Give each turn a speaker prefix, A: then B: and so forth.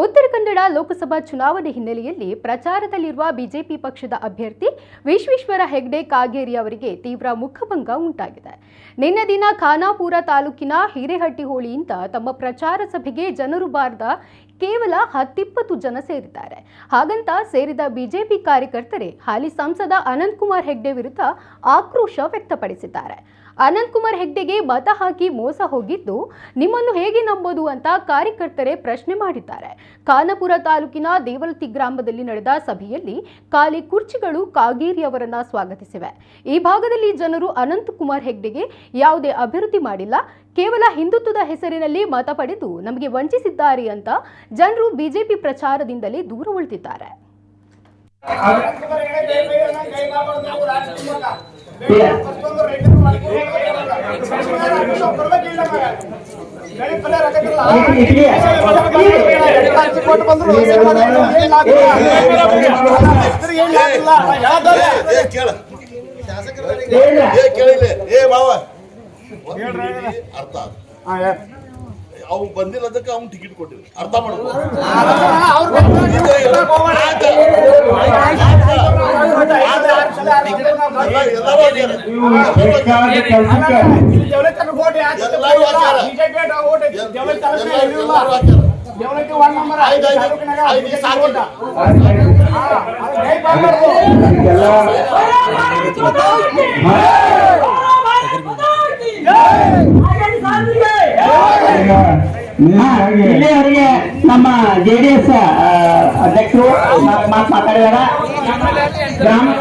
A: ಉತ್ತರ ಕನ್ನಡ ಲೋಕಸಭಾ ಚುನಾವಣೆ ಹಿನ್ನೆಲೆಯಲ್ಲಿ ಪ್ರಚಾರದಲ್ಲಿರುವ ಬಿಜೆಪಿ ಪಕ್ಷದ ಅಭ್ಯರ್ಥಿ ವಿಶ್ವೇಶ್ವರ ಹೆಗ್ಡೆ ಕಾಗೇರಿ ಅವರಿಗೆ ತೀವ್ರ ಮುಖಭಂಗ ಉಂಟಾಗಿದೆ. ನಿನ್ನೆ ದಿನ ಖಾನಾಪುರ ತಾಲೂಕಿನ ಹಿರೇಹಟ್ಟಿಹೋಳಿಯಿಂದ ತಮ್ಮ ಪ್ರಚಾರ ಸಭೆಗೆ ಜನರು ಬಾರದ ಕೇವಲ ಹತ್ತಿಪ್ಪತ್ತು ಜನ ಸೇರಿದ್ದಾರೆ. ಹಾಗಂತ ಸೇರಿದ ಬಿಜೆಪಿ ಕಾರ್ಯಕರ್ತರೇ, ಹಾಲಿ ಸಂಸದ ಅನಂತಕುಮಾರ್ ಹೆಗ್ಡೆ ವಿರುದ್ಧ ಆಕ್ರೋಶ ವ್ಯಕ್ತಪಡಿಸಿದ್ದಾರೆ. ಅನಂತಕುಮಾರ್ ಹೆಗ್ಡೆಗೆ ಮತ ಹಾಕಿ ಮೋಸ ಹೋಗಿದ್ದು ನಿಮ್ಮನ್ನು ಹೇಗೆ ನಂಬೋದು ಅಂತ ಕಾರ್ಯಕರ್ತರೇ ಪ್ರಶ್ನೆ ಮಾಡಿದ್ದಾರೆ. ಖಾನಪುರ ತಾಲೂಕಿನ ದೇವಲತಿ ಗ್ರಾಮದಲ್ಲಿ ನಡೆದ ಸಭೆಯಲ್ಲಿ ಖಾಲಿ ಕುರ್ಚಿಗಳು ಕಾಗೇರಿ ಅವರನ್ನ ಸ್ವಾಗತಿಸಿವೆ. ಈ ಭಾಗದಲ್ಲಿ ಜನರು ಅನಂತಕುಮಾರ್ ಹೆಗ್ಡೆಗೆ ಯಾವುದೇ ಅಭಿವೃದ್ಧಿ ಮಾಡಿಲ್ಲ. ಕೇವಲ ಹಿಂದುತ್ವದ ಹೆಸರಿನಲ್ಲಿ ಮತ ಪಡೆದು ನಮಗೆ ವಂಚಿಸಿದ್ದಾರೆ ಅಂತ ಜನರು ಬಿಜೆಪಿ ಪ್ರಚಾರದಿಂದಲೇ ದೂರ ಉಳಿದಿದ್ದಾರೆ.
B: ಅರ್ಥ. ಅವ್ ಬಂದಿಲ್ಲ ಅದಕ್ಕೆ ಅವ್ನು ಟಿಕೆಟ್ ಕೊಟ್ಟಿಲ್ಲ ಅರ್ಥ ಮಾಡ್ಕೊ ಎಲ್ಲರೂ ಆಗ್ಯಾರ. ಎಲ್ಲರೂ ಆಗ್ಯಾರ. ಎಲ್ಲರೂ ಆಗ್ಯಾರ. ಆಯ್ತು, ಆಯ್ತು. ಆಯ್ತು, ಈ ಸಾಕು.
C: ಇಲ್ಲಿಯವರೆಗೆ ನಮ್ಮ ಜೆಡಿಎಸ್ ಅಧ್ಯಕ್ಷರು ಮಾತು ಮಾತಾಡಿದಾರ ಗ್ರಾಮದ